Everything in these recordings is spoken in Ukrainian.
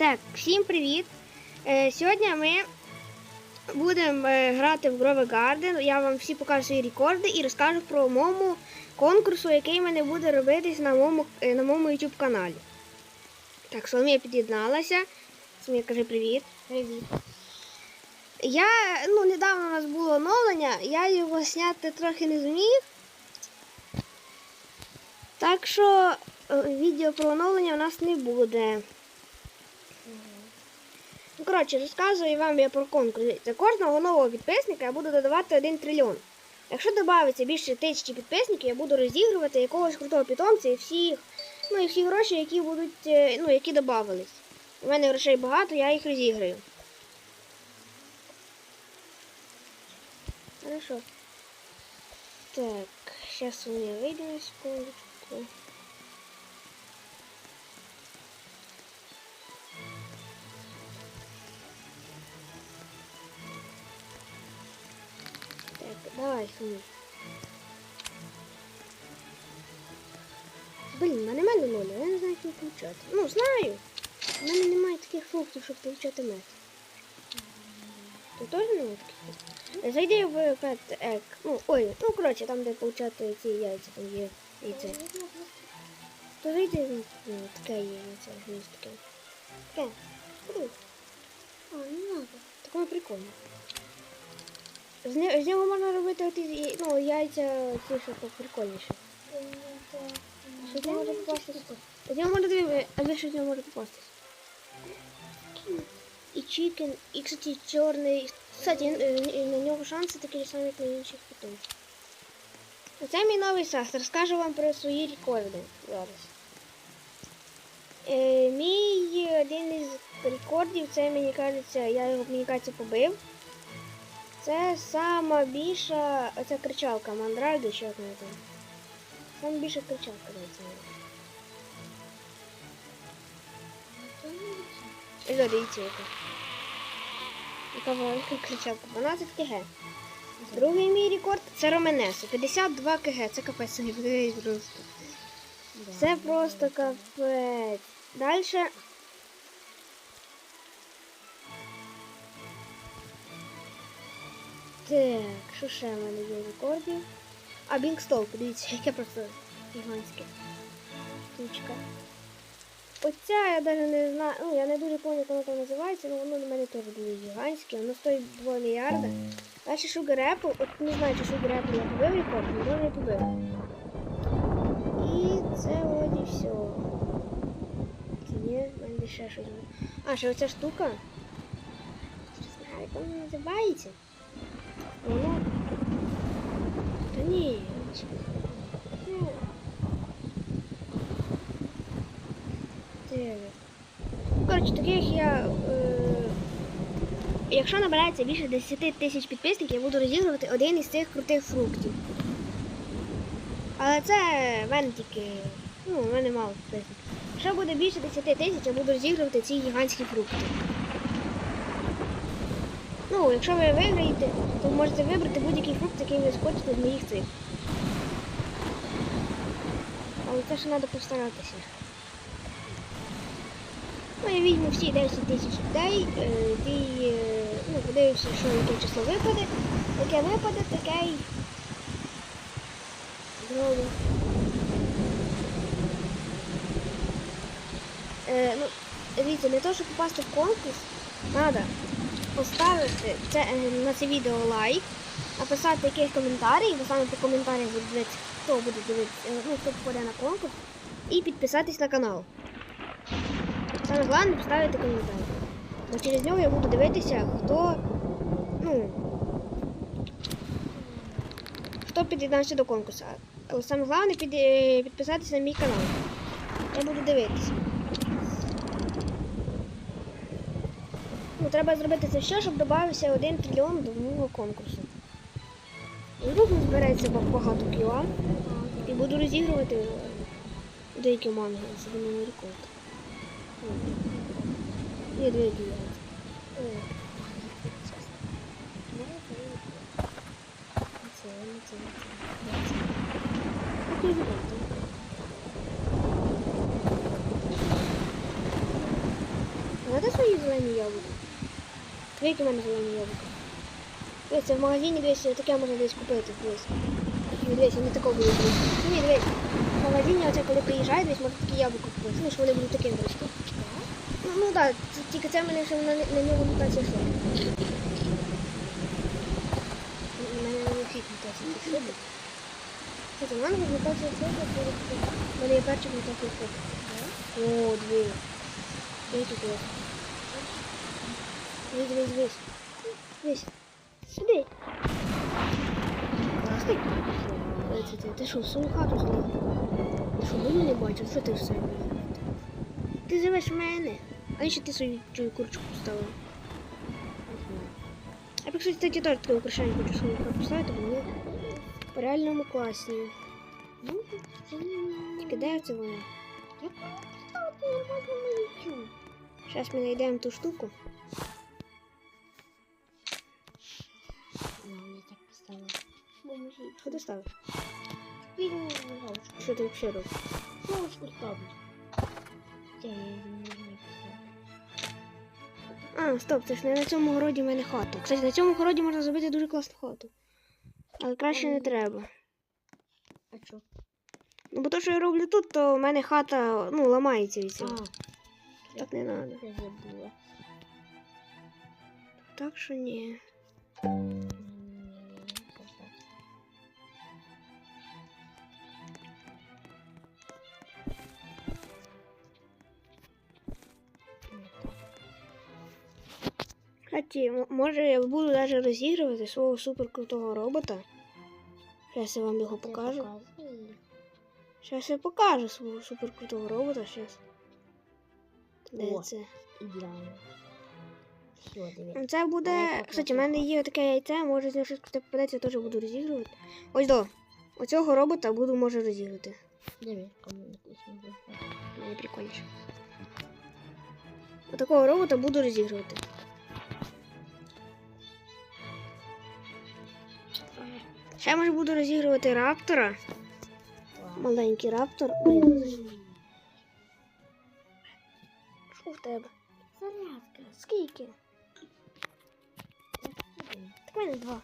Так, всім привіт! Е, сьогодні ми будемо е, грати в Grove Garden. Я вам всі покажу свої рекорди і розкажу про моєму конкурсу, який в мене буде робитись на моєму, е, на моєму YouTube каналі. Так, Соломія під'єдналася. Соломія, кажи привіт. Привіт. Я, ну, недавно у нас було оновлення, я його зняти трохи не зміг. Так що відео про оновлення у нас не буде. Ну, коротше, розказую вам я про конкурс. За кожного нового підписника я буду додавати 1 трильйон. Якщо додається більше тисячі підписників, я буду розігрувати якогось крутого питомця і всіх, ну, і всі гроші, які будуть, е, ну, які додавались. У мене грошей багато, я їх розіграю. Хорошо. Так, сейчас у меня выйду на секундочку. Суми. Блін, в мене мене я не знаю, як їх получати. Ну, знаю. У мене немає таких фруктів, щоб получати мед. Тут теж немає таких? Зайди в Pet Egg. Ну, ой, ну коротше, там, де получати ці яйця, там є яйця. То зайди, ну, ну, таке є ось таке. Ходи. А, не надо. Так воно прикольно. З, нього можна робити ну, яйця ці, що прикольніше. Що з нього може попастись? З нього може диви, а ви що з нього може попастись? І чикен, і, кстати, чорний. Кстати, на нього шанси такі самі, як на інших питомців. Оце мій новий сас. Розкажу вам про свої рекорди зараз. Е, мій один із рекордів, це мені кажеться, я його мені кажеться побив. Це сама більша оця кричалка Мандральда, чи як вона там. Сама більша кричалка здається. І дивіться яка. Яка велика кричалка. 12 кг. Другий мій рекорд це Роменесо. 52 кг. Це капець, не подивись просто. Це просто капець. Далі. Так, що ще в мене є рекордів? А Бінкстол, подивіться, яке просто гігантське. Штучка. Оця я навіть не знаю, ну я не дуже пам'ятаю, як воно там називається, але воно на мене теж дуже гігантське, воно стоїть 2 мільярда. Далі Sugar Apple, от не знаю, чи Sugar Apple я побив рекорд, але не побив. І це вроді все. Чи ні, в мене ще щось. буде. А, ще оця штука. Не знаю, як вона називається. Воно. Та ні. Коротше, таких я. Е... Якщо набирається більше 10 тисяч підписників, я буду розігрувати один із цих крутих фруктів. Але це в мене тільки. Ну, в мене мало підписників. Якщо буде більше 10 тисяч, я буду розігрувати ці гігантські фрукти. Ну, якщо ви виграєте, то можете вибрати будь-який фрукт, який ви схочете з моїх цих. Але це ще треба постаратися. Ну, я візьму всі 10 тисяч людей, е, ті, е, ну, подивився, що яке число випаде. Яке випаде, таке й зроблю. Е, ну, дивіться, для того, щоб попасти в конкурс, треба поставити це, е, на це відео лайк, написати якийсь коментарій, бо саме по коментарях буде дивитися, хто буде дивитися, е, ну, хто попаде на конкурс, і підписатись на канал. Саме головне поставити коментар. Бо через нього я буду дивитися, хто, ну, хто під'єднався до конкурсу. Але саме головне під, е, підписатися на мій канал. Я буду дивитися. Ну, треба зробити це все, щоб додався 1 трильйон до мого конкурсу. І вдруг збереться багато кіла. І буду розігрувати е, деякі манги, мене рекорд. Є дві яйця. Це, це, це. Окей, добре. зелені яблука. Дві які в мене зелені яблука. Дивіться, в магазині дивись, таке можна десь купити. Дивись. Ні, Дивись, вони такого будуть. Ні, дивись. В магазині оце коли приїжджають, десь можна такі яблука купити. Ну, що вони будуть таким рости. Ну, ну так, це- тільки це в ще на, на нього мутація йшла. У мене не хід мутація пішла. Це в мене мутація йшла, в мене є перша мутація йшла. О, дві. Ой, тут Дивись, дивись, дивись. Дивись. Сюди. Ой, це ти, ти що, в свою хату злив? Ти що, мене не бачив? Що ти все робиш? Ти живеш мене. А ще ти свою чую курочку поставила. Я б, кстати, кстати, теж таке украшення хочу свою хату поставити, бо вони в реальному класні. Ну, Тільки де це вони? Як воно поставити нормально на YouTube? Зараз ми знайдемо ту штуку. Я так поставила. Поможіть. Що ти ставиш? Спільну галочку. Що ти взагалі робиш? Галочку ставлю. Я не можу. А, стоп, це ж не на цьому городі в мене хата. Кстати, на цьому городі можна зробити дуже класну хату. Але краще не треба. А що? Ну, бо то, що я роблю тут, то в мене хата ну, ламається від А, цього. Так не треба. Так що ні. Кстати, може я буду навіть розігрувати свого суперкрутого робота. Зараз я вам його покажу. Зараз я покажу свого суперкрутого робота. Зараз. Де це? Ідеально. Все. Ну, Це буде. Кстати, в мене є таке яйце, може з нього щось круте попадеться, я теж буду розігрувати. Ось до. Оцього робота буду може розігрувати. Дивись, кому не прикольніше. Отакого робота буду розігрувати. Ще може буду розігрувати раптора. Маленький раптор. Що в тебе? Зарядка. Скільки? Так в мене два.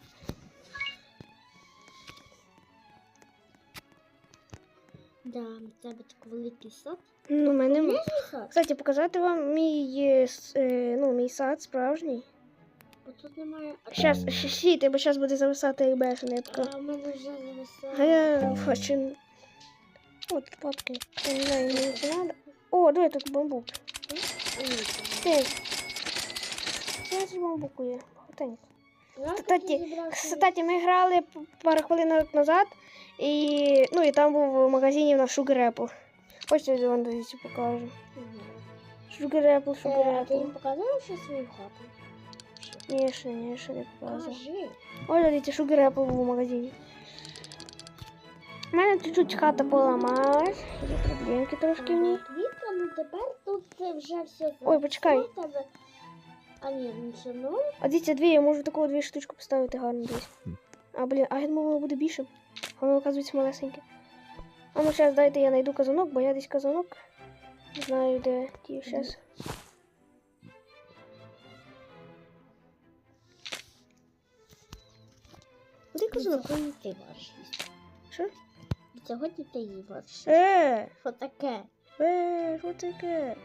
Да, в тебе так великий сад. Ну, в мене. Кстати, показати вам мій, е, е, ну, мій сад справжній. Тут немає. Щас, ще сіти, бо зараз буде зависати як бешенетка. А в мене вже А я хочу... О, тут папки. Я не знаю, мені це надо. О, давай тут бамбук. Я ж бамбуку є. Кстати, Кстати, ми грали пару хвилин назад, і, ну, і там був в магазині Sugar Apple. Хочете, вам дивіться покажу. Е, А ти їм ще свою хату? Ні, ще не показував. Кажи. Ой, дивіться, Sugar Apple був в магазині. У мене чуть-чуть хата поламалась. Є проблемки трошки в ній. Квітка, ну тепер тут це вже все Ой, почекай. А ні, ну все одно. А дивіться, дві, я можу таку дві штучку поставити гарно десь. А, блін, а я думала, воно буде більше. А воно, оказується, малесеньке. А ну зараз дайте я знайду казанок, бо я десь казанок. Не знаю, де ті зараз. Казанок? Сьогодні ти можеш їсти. Що? Сьогодні ти її можеш. Е, Що таке? е, що таке?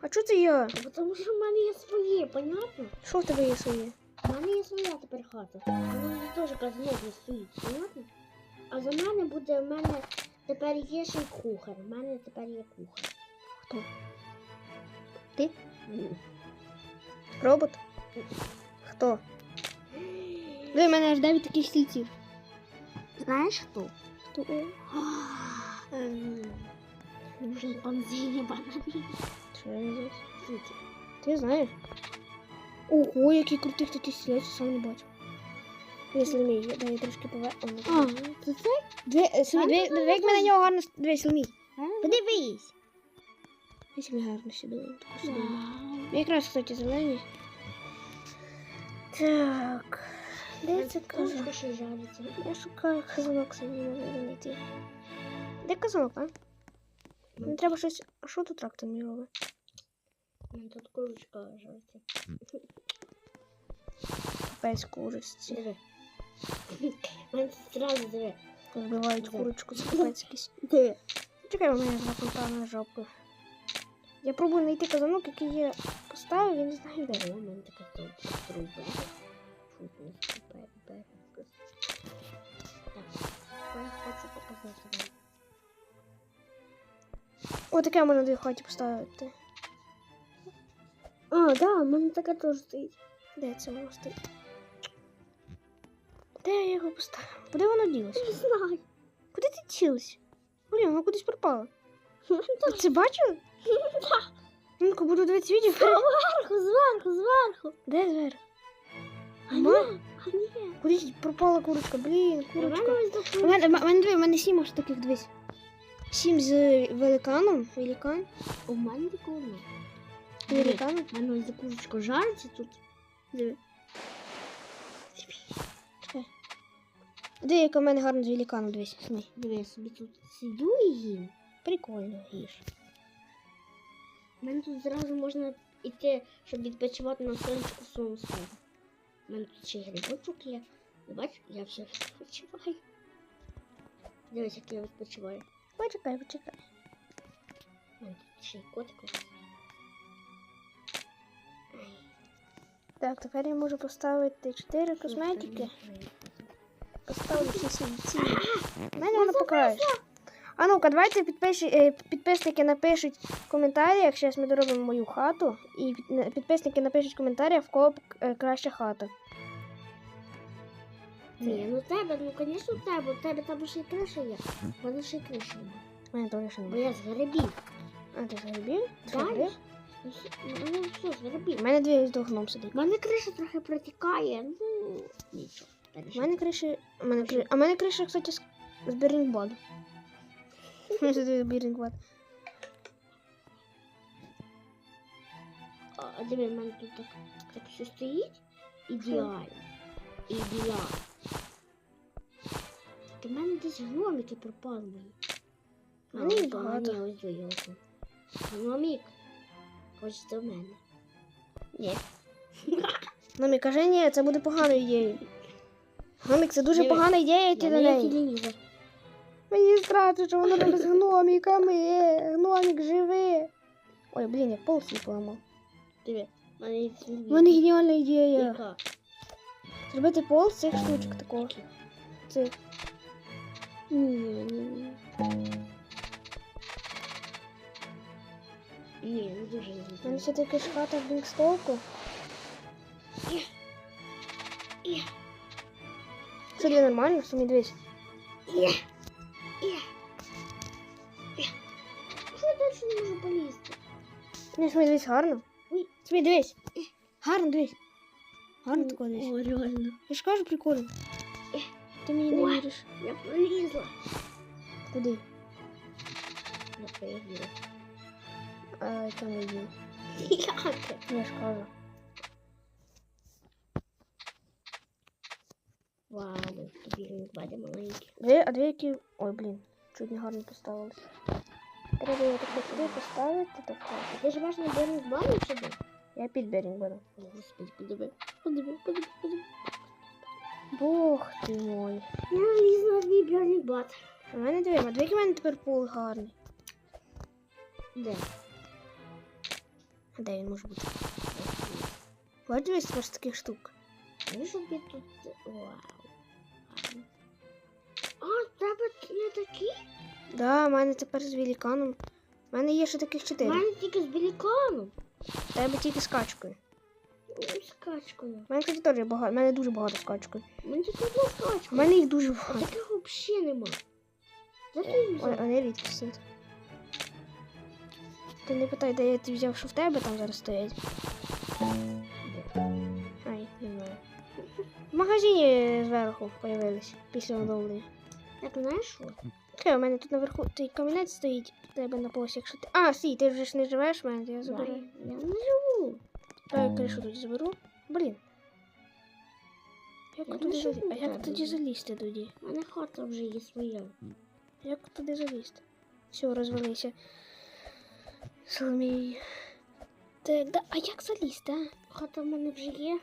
А чого це я? Бо Тому що в мене є своє, понятно? Що в тебе є своє? У мене є своя тепер хата. У мене теж казанок стоїть, понятно? А за мене буде, в мене тепер є ще й кухар. У мене тепер є кухар. Хто? Ти? Робот? Хто? Диви, в мене аж 9 таких стільців. Знаєш хто? Хто? Ем, Шимпанзині банані. Що я не знаю? Ти знаєш? Ого, який крутих таких стілець, сам не бачив. Якщо вмієш, дай я трошки поверну. А, це це? Дві, е, дві, дві, як ми на нього гарно... с- Дві, Подивись. Ось ми гарно. Ми Якраз, кстати, зелені. Так. Де це казанок? Кошка ще. Я шукаю казанок собі не можу знайти. Де казанок, а? Мені треба щось. А що тут трактор мені робить? У тут курочка лежить. Пець курочці. Диви. Мене зразу диви. Вбивають курочку, це капець. Диви. Чекай, у мене два жопи. Я пробую знайти казанок, який я поставив, я не знаю де. У мене така труба. Супер, супер. Так, я хочу показати вам. О, таке можна дві хаті поставити. А, да, у мене така теж стоїть. Де це воно стоїть? Де я його поставив? Куди воно ділося? Не знаю. Куди ти ділося? Блін, воно кудись пропало. Ви це бачили? Ну, як буду дивитися відео. Зверху, зверху, зверху. Де зверху? Ма? Кудись пропала курочка, блін, курочка. У мене, у мене, диви, у мене сім аж таких дивись. Сім з великаном. Великан. У мене такого немає. Великаном. У мене ось за курочка жариться тут. Диви. Чекай. Диви, яка в мене гарна з великаном, дивись. Смій. Диви, я собі тут сиджу і їм. Прикольно, їж. У мене тут зразу можна йти, щоб відпочивати на сонечку стані. У мене тут ще грибочок є. Ти я вже відпочиваю. Дивись, як я відпочиваю. Почекай, почекай. У мене тут ще й котик. Так, тепер я можу поставити 4 косметики. Поставлю всі свої ці. У мене воно покраще. А ну-ка, давайте підпиші, е, підписники напишуть в коментарях. Зараз ми доробимо мою хату. І підписники напишуть в коментарях, в кого е, краща хата. Ні, ну тебе, ну звісно, у тебе, у тебе там ще й криша є. У мене ще й криша немає. У мене теж ще Бо немає. я з грибів. А, ти з грибів? Ну, Ну, все, з У мене дві з двох гном сидить. У мене криша трохи протікає, ну нічого. У мене криші. У мене кри... А в мене криша, кстати, з, з Берінгбаду. З Берінгбад. А, диви, в мене тут так, так все стоїть. Ідеально. Ідеально. В мене десь гномики пропали ось багато. Ні, ось двоє ось. Гномик. Хочеш до мене. Ні. Номі, кажи ні, це буде поганою ідеєю. Гномік, це дуже погана ідея йти Я до не неї. Мені страшно, що воно там з гномиками. Гномик живи. Ой, блін, я пол свій поламав. Диви, в мене є геніальна ідея. Яка? Зробити пол з цих штучок такого. Цих. Ні, ні, ні. Ні, не дуже зрозуміло. У мене ще тільки ж хата в столку. Це для нормально, що не 200 я далі не можу полізти? Що мені дивись гарно. Собі дивись. Гарно дивись. Гарно тако дивись. О, реально. Я ж кажу прикольно. Е. Ти мені не віриш. Я полізла. Куди? Я перевірила. А, там не їм. Як? Я ж кажу. Вау, тобі бачу маленький. Дві, а дві які. Ой, блін, чуть не гарно поставились. Треба його так сюди поставити, так. Ти живеш на Бернінг Бані чи де? Я під берінг беру. Господи, подиви. Подиви, подиви, подиви. Бог ти мой. Я лізу на твій Бернінг Бат. У мене дві, а дві в мене тепер пол гарний. Де? А де він може бути? Бачиш, тепер таких штук. Собі тут. Вау. А, тебе не такі? Да, у мене тепер з великаном. У мене є ще таких чотири. У мене тільки з біліканом. У тебе тільки з качкою. З качкою. У мене, кстати, теж багато. У мене дуже багато з качкою. У мене тільки одна з У мене їх дуже багато. таких взагалі нема. Де ти їх Ой, взяв? вони рідкі сидять. Ти не питай, де я ти взяв, що в тебе там зараз стоять. Ай, не знаю. В магазині зверху появились після оновлення. Так, знаєш? Окей, у мене тут наверху той камінець стоїть в тебе на посі, якщо ти. А, стій, ти вже ж не живеш в мене, я заберу. Я не живу. Давай кришу тоді заберу. Блін. Як Я туди не залізти? А як залізти тоді? У мене хата вже є своя. Як туди залізти? Все, розвалився. Соломій. Так, да. А як залізти, а? Хата в мене вже є.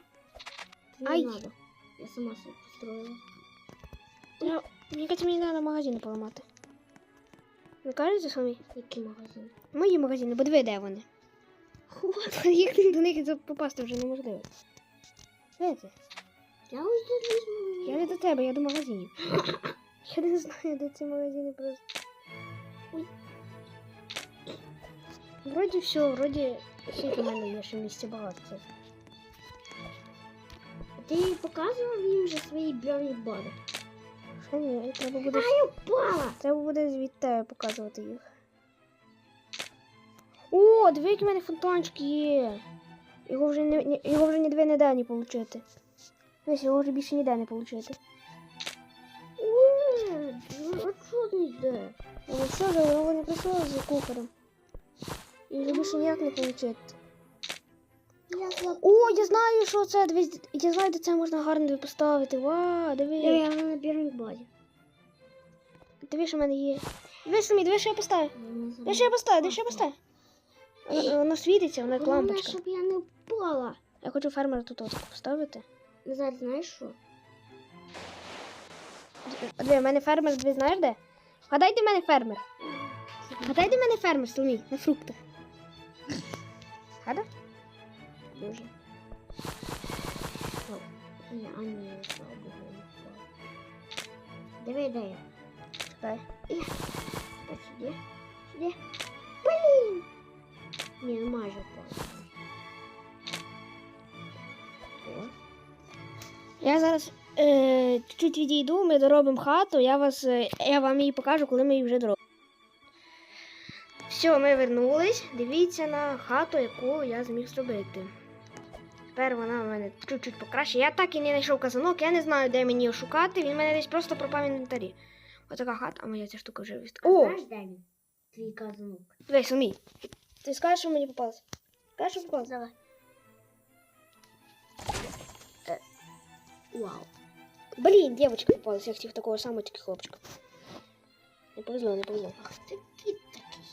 Не Ай. надо. Я сама собі построила. Я, мені кажеться, мені треба магазини поламати. Не кажете самі? Який магазин? Мої магазини, бо диви, де вони. Їх до них попасти вже неможливо. Де це? Я ось тут візьму. Я не до тебе, я до магазинів. Я не знаю, де ці магазини просто. Ой. Вроді все, вроді скільки в мене є ще місця багато. Ти показував їм вже свої бьорні бади. Ні, треба буде, Пала! треба буде від тебе показувати їх. О, диви, який в мене фонтанчик є. Його вже не, його вже ніде не дай не получити. Ось його вже більше ніде не. Ой, а що ти йде? Ну все воно не прийшло з кухарем. І вже більше ніяк не получити. О, я знаю, що це. Дивись, я знаю, де це можна гарно поставити. Вау, диви. Я на бьорні баді. Диви, що в мене є. Диви, самі, диви, що я поставив. Диви, що я поставив, диви, що я поставив. Воно, світиться, воно як лампочка. щоб я не впала. Я хочу фермера тут от поставити. Назар, знаєш що? Диви, в мене фермер, диви, знаєш де? Вгадай, де в мене фермер. Вгадай, де в мене фермер, Соломій, на фруктах. Гада? Дуже. Ні, а ні, слава Богу, не. Диви, де я? Чекай. Так, сюди. Сюди. Блін! Ні, ну майже. О. Я зараз е, чуть відійду, ми доробимо хату, я, вас, е, я вам її покажу, коли ми її вже доробимо. Все, ми вернулись. Дивіться на хату, яку я зміг зробити. Тепер вона в мене чуть-чуть покраще. Я так і не знайшов казанок, я не знаю, де мені його шукати. Він в мене десь просто пропав в інвентарі. Отака хата, а моя ця штука вже вист. О! знаєш, де він? Твій казанок. Дивись, Сумій. Ти скажеш, що мені попалося? Скажеш, що попалося? Давай. Е, Вау. Блін, дівчинка попалася, я хотів такого самого, тільки хлопчика. Не повезло, не повезло. Ах ти кіт такий.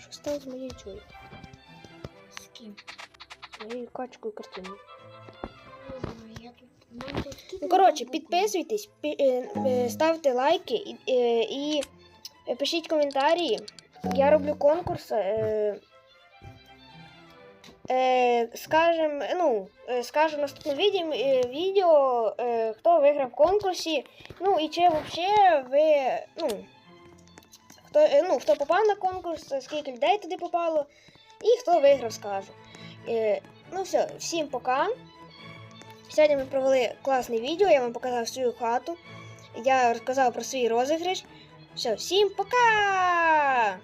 Що стало з моєю чою? З ким? Моєю качкою в мене тут кіт Ну, коротше, підписуйтесь, пі- е, е, ставте лайки і, е, і пишіть коментарі. Я роблю конкурс. Е, е, скажем, ну, скажу наступному відео, відео хто виграв в конкурсі. Ну і чи взагалі ви. Ну, хто, ну, хто попав на конкурс, скільки людей туди попало, і хто виграв, скажу. Е, ну все, всім пока. Сьогодні ми провели класне відео, я вам показав свою хату. Я розказав про свій розіграш. Все, всім пока!